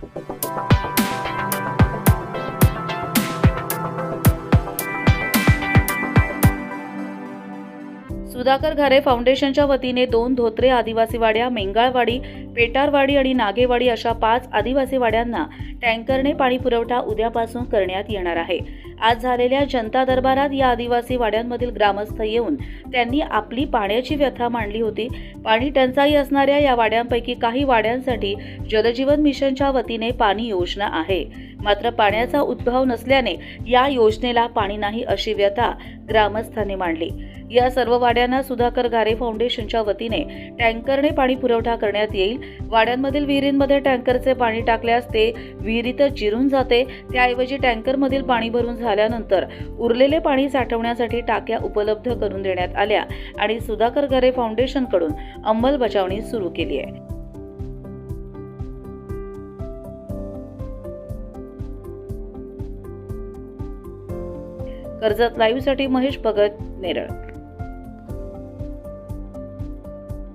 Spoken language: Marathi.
सुधाकर घारे फाउंडेशनच्या वतीने दोन धोत्रे आदिवासी वाड्या मेंगाळवाडी पेटारवाडी आणि नागेवाडी अशा पाच आदिवासी वाड्यांना टँकरने पाणी पुरवठा उद्यापासून करण्यात येणार आहे. आज झालेल्या जनता दरबारात या आदिवासी वाड्यांमधील ग्रामस्थ येऊन त्यांनी आपली पाण्याची व्यथा मांडली होती. पाणी टंचाई असणाऱ्या या वाड्यांपैकी काही वाड्यांसाठी जलजीवन मिशनच्या वतीने पाणी योजना आहे. मात्र पाण्याचा उद्भव नसल्याने या योजनेला पाणी नाही अशी व्यथा ग्रामस्थांनी मांडली. या सर्व वाड्यांना सुधाकर घारे फाउंडेशनच्या वतीने टँकरने पाणी पुरवठा करण्यात येईल. वाड्यांमधील विहिरींमध्ये टँकरचे पाणी टाकल्यास ते विहिरीतच जिरून जाते. त्याऐवजी टँकरमधील पाणी भरून झाल्यानंतर उरलेले पाणी साठवण्यासाठी टाक्या उपलब्ध करून देण्यात आल्या आणि सुधाकर घरे फाउंडेशनकडून अंमलबजावणी सुरू केली आहे. कर्जत लाईव्हसाठी महेश भगत नेरळ.